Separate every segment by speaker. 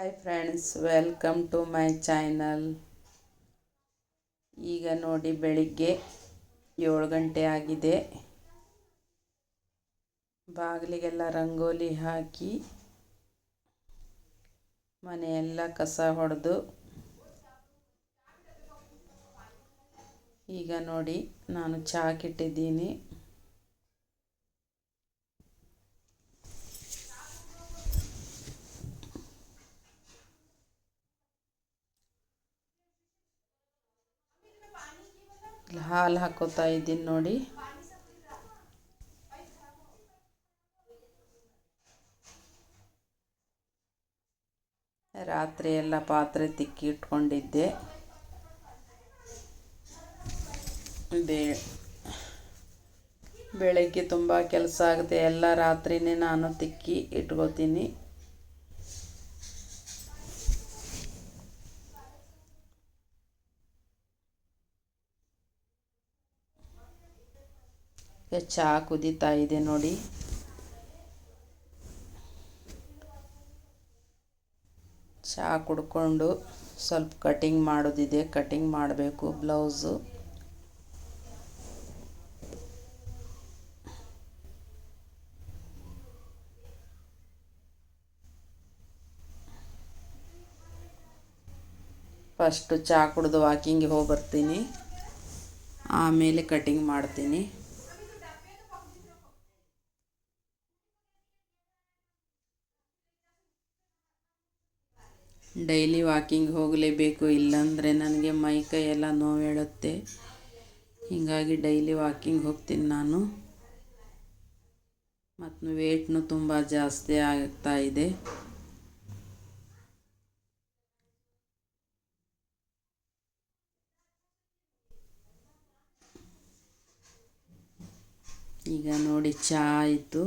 Speaker 1: Hi friends welcome to my channel ಈಗ ನೋಡಿ ಬೆಳಿಗ್ಗೆ ಏಳು ಗಂಟೆ ಆಗಿದೆ. ಬಾಗಿಲಿಗೆಲ್ಲ ರಂಗೋಲಿ ಹಾಕಿ ಮನೆಯೆಲ್ಲ ಕಸ ಹೊಡೆದು ಈಗ ನೋಡಿ ನಾನು ಚಾಕಿಟ್ಟಿದ್ದೀನಿ ಹಾಲು ಹಾಕೋತಾ ಇದ್ದೀನಿ ನೋಡಿ. ರಾತ್ರಿ ಎಲ್ಲ ಪಾತ್ರೆ ತಿಕ್ಕಿ ಇಟ್ಕೊಂಡಿದ್ದೆ. ಬೇ, ಬೆಳಗ್ಗೆ ತುಂಬ ಕೆಲಸ ಆಗುತ್ತೆ. ಎಲ್ಲ ರಾತ್ರಿನೇ ನಾನು ತಿಕ್ಕಿ ಇಟ್ಕೋತೀನಿ. ಚಹಾ ಕುದೀತಾ ಇದೆ ನೋಡಿ. ಚಹಾ ಕುಡ್ಕೊಂಡು ಸ್ವಲ್ಪ ಕಟಿಂಗ್ ಮಾಡೋದಿದೆ. ಕಟಿಂಗ್ ಮಾಡಬೇಕು ಬ್ಲೌಸು ಫಸ್ಟು ಚಹಾ ಕುಡಿದು ವಾಕಿಂಗಿಗೆ ಹೋಗಿ ಬರ್ತೀನಿ ಆಮೇಲೆ ಕಟಿಂಗ್ ಮಾಡ್ತೀನಿ. ಡೈಲಿ ವಾಕಿಂಗ್ ಹೋಗಲೇಬೇಕು, ಇಲ್ಲಾಂದರೆ ನನಗೆ ಮೈ ಕೈ ಎಲ್ಲ ನೋವೇಳುತ್ತೆ. ಹೀಗಾಗಿ ಡೈಲಿ ವಾಕಿಂಗ್ ಹೋಗ್ತೀನಿ ನಾನು. ಮತ್ತು ವೇಟ್ನು ತುಂಬ ಜಾಸ್ತಿ ಆಗ್ತಾ ಇದೆ. ಈಗ ನೋಡಿ ಚಾ ಆಯಿತು.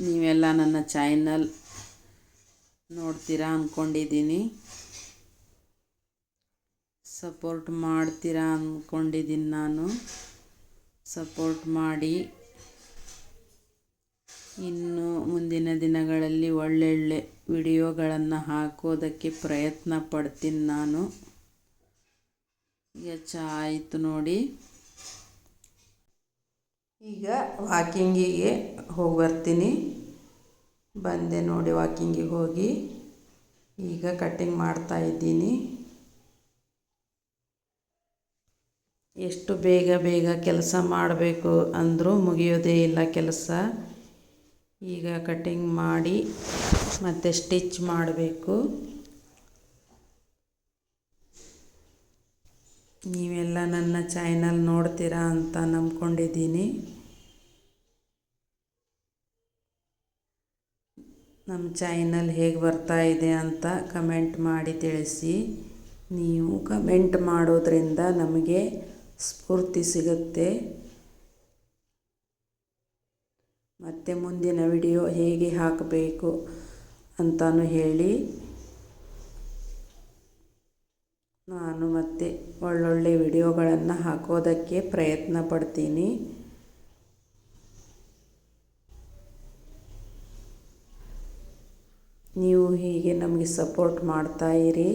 Speaker 1: ನೀವೆಲ್ಲ ನನ್ನ ಚಾನಲ್ ನೋಡ್ತೀರಾ ಅಂದ್ಕೊಂಡಿದ್ದೀನಿ ಸಪೋರ್ಟ್ ಮಾಡ್ತೀರಾ ಅಂದ್ಕೊಂಡಿದ್ದೀನಿ ನಾನು. ಸಪೋರ್ಟ್ ಮಾಡಿ. ಇನ್ನು ಮುಂದಿನ ದಿನಗಳಲ್ಲಿ ಒಳ್ಳೊಳ್ಳೆ ವಿಡಿಯೋಗಳನ್ನು ಹಾಕೋದಕ್ಕೆ ಪ್ರಯತ್ನ ಪಡ್ತೀನಿ ನಾನು. ಈಗ ಚಹಾ ನೋಡಿ. ಈಗ ವಾಕಿಂಗಿಗೆ ಹೋಗಿ ಬರ್ತೀನಿ. ಬಂದೆ ನೋಡಿ ವಾಕಿಂಗಿಗೆ ಹೋಗಿ. ಈಗ ಕಟ್ಟಿಂಗ್ ಮಾಡ್ತಾ ಇದ್ದೀನಿ. ಎಷ್ಟು ಬೇಗ ಬೇಗ ಕೆಲಸ ಮಾಡಬೇಕು ಅಂದರೂ ಮುಗಿಯೋದೇ ಇಲ್ಲ ಕೆಲಸ. ಈಗ ಕಟ್ಟಿಂಗ್ ಮಾಡಿ ಮತ್ತು ಸ್ಟಿಚ್ ಮಾಡಬೇಕು. ನೀವೆಲ್ಲ ನನ್ನ ಚಾನಲ್ ನೋಡ್ತೀರಾ ಅಂತ ನಂಬ್ಕೊಂಡಿದ್ದೀನಿ. ನಮ್ಮ ಚಾನಲ್ ಹೇಗೆ ಬರ್ತಾ ಇದೆ ಅಂತ ಕಮೆಂಟ್ ಮಾಡಿ ತಿಳಿಸಿ. ನೀವು ಕಮೆಂಟ್ ಮಾಡೋದ್ರಿಂದ ನಮಗೆ ಸ್ಫೂರ್ತಿ ಸಿಗುತ್ತೆ. ಮತ್ತು ಮುಂದಿನ ವಿಡಿಯೋ ಹೇಗೆ ಹಾಕಬೇಕು ಅಂತಲೂ ಹೇಳಿ. ನಾನು ಮತ್ತೆ ಒಳ್ಳೊಳ್ಳೆ ವಿಡಿಯೋಗಳನ್ನು ಹಾಕೋದಕ್ಕೆ ಪ್ರಯತ್ನ ಪಡ್ತೀನಿ. ನೀವು ಹೀಗೆ ನಮಗೆ ಸಪೋರ್ಟ್ ಮಾಡ್ತಾಯಿರಿ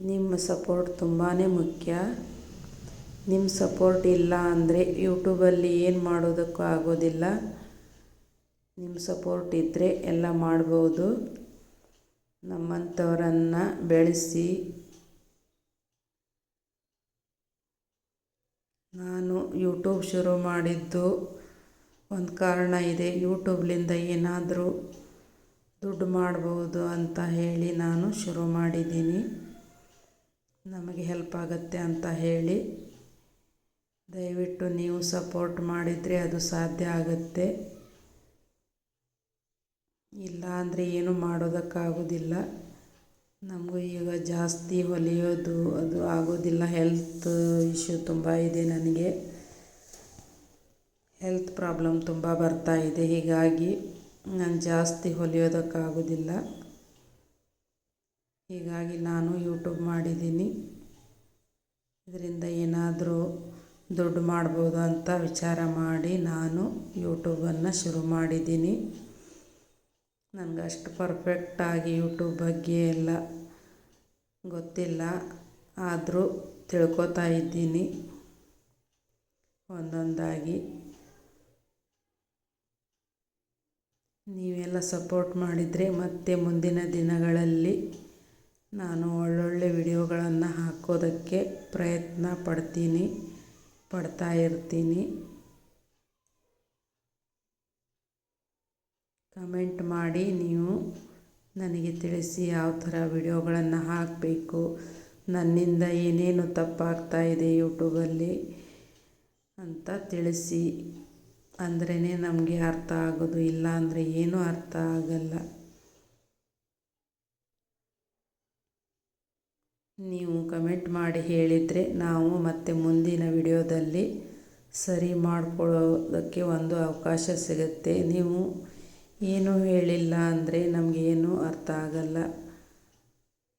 Speaker 1: ನಿಮ್ಮ ಸಪೋರ್ಟ್ ತುಂಬಾ ಮುಖ್ಯ. ನಿಮ್ಮ ಸಪೋರ್ಟ್ ಇಲ್ಲ ಅಂದರೆ ಯೂಟ್ಯೂಬಲ್ಲಿ ಏನು ಮಾಡೋದಕ್ಕೂ ಆಗೋದಿಲ್ಲ. ನಿಮ್ಮ ಸಪೋರ್ಟ್ ಇದ್ದರೆ ಎಲ್ಲ ಮಾಡ್ಬೋದು. ನಮ್ಮಂಥವರನ್ನು ಬೆಳೆಸಿ. ನಾನು ಯೂಟ್ಯೂಬ್ ಶುರು ಮಾಡಿದ್ದು ಒಂದು ಕಾರಣ ಇದೆ. ಯೂಟ್ಯೂಬ್ಲಿಂದ ಏನಾದರೂ ದುಡ್ಡು ಮಾಡ್ಬೋದು ಅಂತ ಹೇಳಿ ನಾನು ಶುರು ಮಾಡಿದ್ದೀನಿ. ನಮಗೆ ಹೆಲ್ಪ್ ಆಗುತ್ತೆ ಅಂತ ಹೇಳಿ. ದಯವಿಟ್ಟು ನೀವು ಸಪೋರ್ಟ್ ಮಾಡಿದರೆ ಅದು ಸಾಧ್ಯ ಆಗುತ್ತೆ. ಇಲ್ಲ ಅಂದರೆ ಏನು ಮಾಡೋದಕ್ಕಾಗೋದಿಲ್ಲ. ನಮಗೂ ಈಗ ಜಾಸ್ತಿ ಹೊಲಿಯೋದು ಅದು ಆಗೋದಿಲ್ಲ. ಹೆಲ್ತ್ ಇಶ್ಯೂ ತುಂಬ ಇದೆ ನನಗೆ. ಹೆಲ್ತ್ ಪ್ರಾಬ್ಲಮ್ ತುಂಬ ಬರ್ತಾ ಇದೆ. ಹೀಗಾಗಿ ನಾನು ಜಾಸ್ತಿ ಹೊಲಿಯೋದಕ್ಕಾಗೋದಿಲ್ಲ. ಹೀಗಾಗಿ ನಾನು ಯೂಟ್ಯೂಬ್ ಮಾಡಿದ್ದೀನಿ. ಇದರಿಂದ ಏನಾದರೂ ದುಡ್ಡು ಮಾಡ್ಬೋದು ಅಂತ ವಿಚಾರ ಮಾಡಿ ನಾನು ಯೂಟ್ಯೂಬನ್ನು ಶುರು ಮಾಡಿದ್ದೀನಿ. ನನಗೆ ಅಷ್ಟು ಪರ್ಫೆಕ್ಟಾಗಿ ಯೂಟ್ಯೂಬ್ ಬಗ್ಗೆ ಎಲ್ಲ ಗೊತ್ತಿಲ್ಲ. ಆದರೂ ತಿಳ್ಕೊತಾ ಇದ್ದೀನಿ. ಒಂದೊಂದಾಗಿ. ನೀವೆಲ್ಲ ಸಪೋರ್ಟ್ ಮಾಡಿದರೆ ಮತ್ತೆ ಮುಂದಿನ ದಿನಗಳಲ್ಲಿ ನಾನು ಒಳ್ಳೊಳ್ಳೆ ವಿಡಿಯೋಗಳನ್ನು ಹಾಕೋದಕ್ಕೆ ಪ್ರಯತ್ನ ಪಡ್ತೀನಿ, ಪಡ್ತಾ ಇರ್ತೀನಿ. ಕಮೆಂಟ್ ಮಾಡಿ ನೀವು ನನಗೆ ತಿಳಿಸಿ ಯಾವ ಥರ ವಿಡಿಯೋಗಳನ್ನು ಹಾಕಬೇಕು, ನನ್ನಿಂದ ಏನೇನು ತಪ್ಪಾಗ್ತಾ ಇದೆ ಯೂಟ್ಯೂಬಲ್ಲಿ ಅಂತ ತಿಳಿಸಿ. ಅಂದ್ರೇ ನಮಗೆ ಅರ್ಥ ಆಗೋದು, ಇಲ್ಲ ಅಂದರೆ ಏನೂ ಅರ್ಥ ಆಗಲ್ಲ. ನೀವು ಕಮೆಂಟ್ ಮಾಡಿ ಹೇಳಿದರೆ ನಾವು ಮತ್ತೆ ಮುಂದಿನ ವಿಡಿಯೋದಲ್ಲಿ ಸರಿ ಮಾಡಿಕೊಳ್ಳೋದಕ್ಕೆ ಒಂದು ಅವಕಾಶ ಸಿಗುತ್ತೆ. ನೀವು ಏನೂ ಹೇಳಿಲ್ಲ ಅಂದರೆ ನಮಗೇನು ಅರ್ಥ ಆಗಲ್ಲ.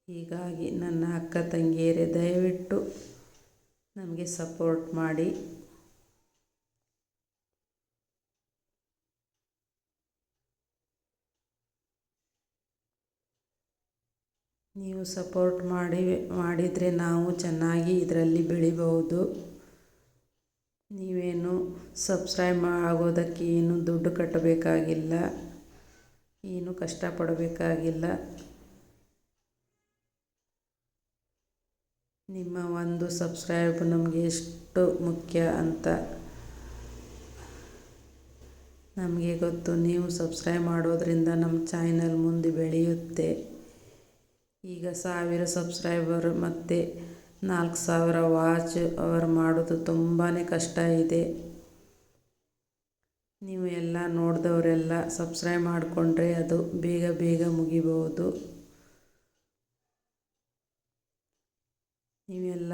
Speaker 1: ಹೀಗಾಗಿ ನನ್ನ ಅಕ್ಕ ತಂಗಿಯರೇ, ದಯವಿಟ್ಟು ನಮಗೆ ಸಪೋರ್ಟ್ ಮಾಡಿ. ನೀವು ಸಪೋರ್ಟ್ ಮಾಡಿ, ಮಾಡಿದರೆ ನಾವು ಚೆನ್ನಾಗಿ ಇದರಲ್ಲಿ ಬೆಳಿಬಹುದು. ನೀವೇನು ಸಬ್ಸ್ಕ್ರೈಬ್ ಆಗೋದಕ್ಕೆ ಏನು ದುಡ್ಡು ಕಟ್ಟಬೇಕಾಗಿಲ್ಲ. ಏನು ಕಷ್ಟಪಡಬೇಕಾಗಿಲ್ಲ. ನಿಮ್ಮ ಒಂದು ಸಬ್ಸ್ಕ್ರೈಬ್ ನಮಗೆ ಎಷ್ಟು ಮುಖ್ಯ ಅಂತ. ನಮಗೆ ಗೊತ್ತು, ನೀವು ಸಬ್ಸ್ಕ್ರೈಬ್ ಮಾಡೋದ್ರಿಂದ ನಮ್ಮ ಚಾನಲ್ ಮುಂದೆ ಬೆಳೆಯುತ್ತೆ. ಈಗ ಸಾವಿರ ಸಬ್ಸ್ಕ್ರೈಬರ್ ಮತ್ತು ನಾಲ್ಕು ಸಾವಿರ ವಾಚ್ ಅವರ್ ಮಾಡೋದು ತುಂಬಾ ಕಷ್ಟ ಇದೆ. ನೀವು ಎಲ್ಲ ನೋಡಿದವರೆಲ್ಲ ಸಬ್ಸ್ಕ್ರೈಬ್ ಮಾಡಿಕೊಂಡ್ರೆ ಅದು ಬೇಗ ಬೇಗ ಮುಗಿಬಹುದು ನೀವೆಲ್ಲ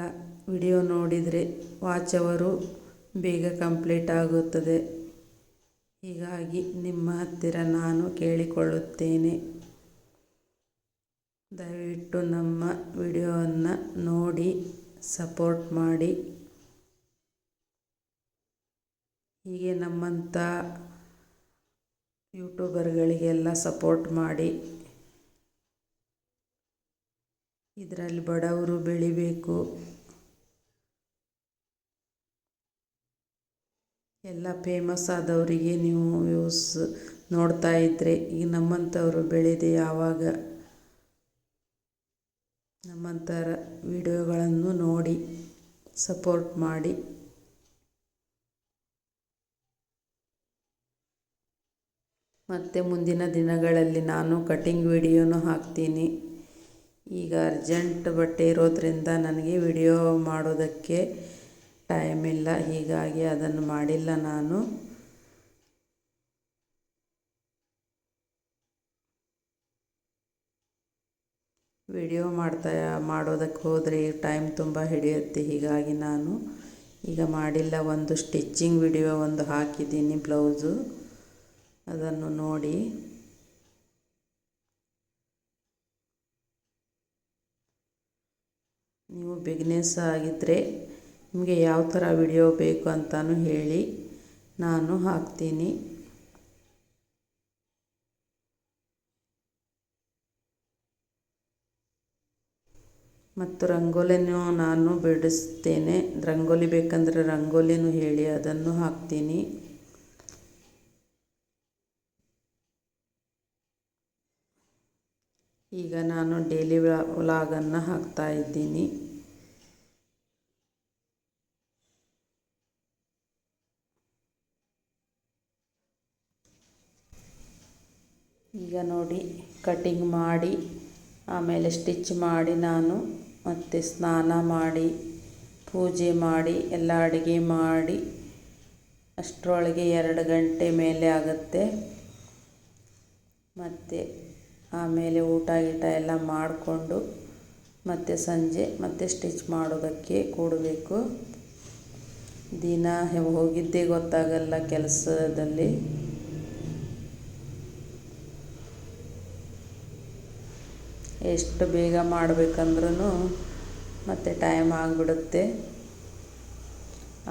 Speaker 1: ವಿಡಿಯೋ ನೋಡಿದರೆ ವಾಚ್ ಬೇಗ ಕಂಪ್ಲೀಟ್ ಆಗುತ್ತದೆ. ಹೀಗಾಗಿ ನಿಮ್ಮ ಹತ್ತಿರ ನಾನು ಕೇಳಿಕೊಳ್ಳುತ್ತೇನೆ. ದಯವಿಟ್ಟು ನಮ್ಮ ವಿಡಿಯೋವನ್ನು ನೋಡಿ ಸಪೋರ್ಟ್ ಮಾಡಿ. ಹೀಗೆ ನಮ್ಮಂಥ ಯೂಟ್ಯೂಬರ್ಗಳಿಗೆಲ್ಲ ಸಪೋರ್ಟ್ ಮಾಡಿ ಇದರಲ್ಲಿ ಬಡವರು ಬೆಳಿಬೇಕು. ಎಲ್ಲ ಫೇಮಸ್ ಆದವರಿಗೆ ನೀವು ವ್ಯೂಸ್ ನೋಡ್ತಾ ಇದ್ದರೆ ಈಗ ನಮ್ಮಂಥವ್ರು ಬೆಳೆದೆ ಯಾವಾಗ? ನಮ್ಮಂಥರ ವಿಡಿಯೋಗಳನ್ನು ನೋಡಿ ಸಪೋರ್ಟ್ ಮಾಡಿ. ಮತ್ತು ಮುಂದಿನ ದಿನಗಳಲ್ಲಿ ನಾನು ಕಟಿಂಗ್ ವಿಡಿಯೋನು ಹಾಕ್ತೀನಿ. ಈಗ ಅರ್ಜೆಂಟ್ ಬಟ್ಟೆ ಇರೋದರಿಂದ ನನಗೆ ವಿಡಿಯೋ ಮಾಡೋದಕ್ಕೆ ಟೈಮ್ ಇಲ್ಲ. ಹೀಗಾಗಿ ಅದನ್ನು ಮಾಡಿಲ್ಲ ನಾನು. ವಿಡಿಯೋ ಮಾಡ್ತಾ, ಮಾಡೋದಕ್ಕೆ ಹೋದರೆ ಟೈಮ್ ತುಂಬ ಹಿಡಿಯುತ್ತೆ. ಹೀಗಾಗಿ ನಾನು ಈಗ ಮಾಡಿಲ್ಲ. ಒಂದು ಸ್ಟಿಚ್ಚಿಂಗ್ ವಿಡಿಯೋ ಒಂದು ಹಾಕಿದ್ದೀನಿ ಬ್ಲೌಸು ಅದನ್ನು ನೋಡಿ. ನೀವು ಬಿಗ್ನೆಸ್ ಆಗಿದ್ದರೆ ನಿಮಗೆ ಯಾವ ಥರ ವಿಡಿಯೋ ಬೇಕು ಅಂತಲೂ ಹೇಳಿ, ನಾನು ಹಾಕ್ತೀನಿ. ಮತ್ತು ರಂಗೋಲಿನೂ ನಾನು ಬಿಡಿಸ್ತೇನೆ. ರಂಗೋಲಿ ಬೇಕಂದರೆ ರಂಗೋಲಿನೂ ಹೇಳಿ, ಅದನ್ನು ಹಾಕ್ತೀನಿ. ಈಗ ನಾನು ಡೈಲಿ ವ್ಲಾಗನ್ನು ಹಾಕ್ತಾ ಇದ್ದೀನಿ. ಈಗ ನೋಡಿ ಕಟಿಂಗ್ ಮಾಡಿ, ಆಮೇಲೆ ಸ್ಟಿಚ್ ಮಾಡಿ ನಾನು, ಮತ್ತು ಸ್ನಾನ ಮಾಡಿ, ಪೂಜೆ ಮಾಡಿ, ಎಲ್ಲ ಅಡುಗೆ ಮಾಡಿ, ಅಷ್ಟರೊಳಗೆ ಎರಡು ಗಂಟೆ ಮೇಲೆ ಆಗುತ್ತೆ. ಮತ್ತು ಆಮೇಲೆ ಊಟ ಗೀಟ ಎಲ್ಲ ಮಾಡಿಕೊಂಡು ಮತ್ತು ಸಂಜೆ ಮತ್ತೆ ಸ್ಟಿಚ್ ಮಾಡೋದಕ್ಕೆ ಕೂಡಬೇಕು. ದಿನ ಹೋಗಿದ್ದೇ ಗೊತ್ತಾಗಲ್ಲ ಕೆಲಸದಲ್ಲಿ. ಎಷ್ಟು ಬೇಗ ಮಾಡಬೇಕಂದ್ರೂ ಮತ್ತೆ ಟೈಮ್ ಆಗಿಬಿಡುತ್ತೆ.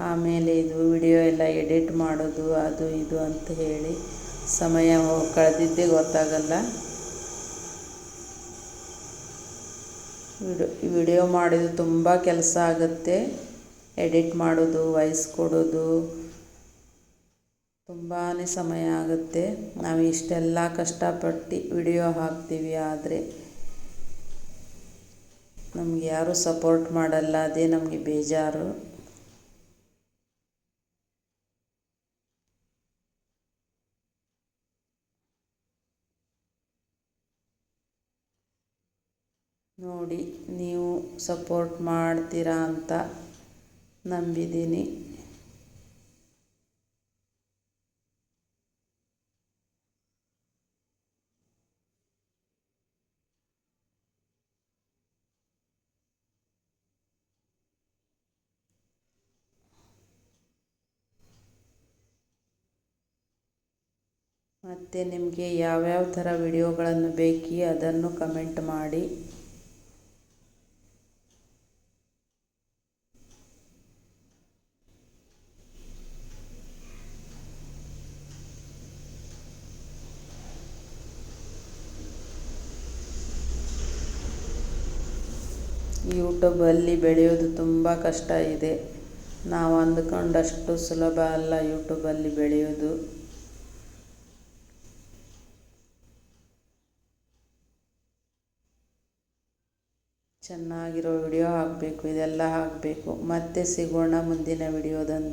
Speaker 1: ಆಮೇಲೆ ಇದು ವಿಡಿಯೋ ಎಲ್ಲ ಎಡಿಟ್ ಮಾಡೋದು, ಅದು ಇದು ಅಂತ ಹೇಳಿ ಸಮಯ ಕಳೆದಿದ್ದೇ ಗೊತ್ತಾಗಲ್ಲ. ವಿಡಿಯೋ ವಿಡಿಯೋ ಮಾಡಿದ್ದು ತುಂಬ ಕೆಲಸ ಆಗುತ್ತೆ. ಎಡಿಟ್ ಮಾಡೋದು, ವಾಯ್ಸ್ ಕೊಡೋದು ತುಂಬಾ ಸಮಯ ಆಗುತ್ತೆ. ನಾವು ಇಷ್ಟೆಲ್ಲ ಕಷ್ಟಪಟ್ಟು ವಿಡಿಯೋ ಹಾಕ್ತೀವಿ ಆದರೆ ನಮ್ಗೆ ಯಾರೂ ಸಪೋರ್ಟ್ ಮಾಡಲ್ಲ, ಅದೇ ನಮಗೆ ಬೇಜಾರು. ನೋಡಿ, ನೀವು ಸಪೋರ್ಟ್ ಮಾಡ್ತೀರಾ ಅಂತ ನಂಬಿದ್ದೀನಿ. ಮತ್ತು ನಿಮಗೆ ಯಾವ್ಯಾವ ಥರ ವಿಡಿಯೋಗಳನ್ನು ಬೇಕಿ ಅದನ್ನು ಕಮೆಂಟ್ ಮಾಡಿ. ಯೂಟ್ಯೂಬಲ್ಲಿ ಬೆಳೆಯೋದು ತುಂಬ ಕಷ್ಟ ಇದೆ. ನಾವು ಅಂದುಕೊಂಡಷ್ಟು ಸುಲಭ ಅಲ್ಲ ಯೂಟ್ಯೂಬಲ್ಲಿ ಬೆಳೆಯೋದು. ಚೆನ್ನಾಗಿರೋ ವಿಡಿಯೋ ಹಾಕಬೇಕು, ಇದೆಲ್ಲ ಹಾಕಬೇಕು. ಮತ್ತೆ ಸಿಗೋಣ ಮುಂದಿನ ವಿಡಿಯೋದಂದು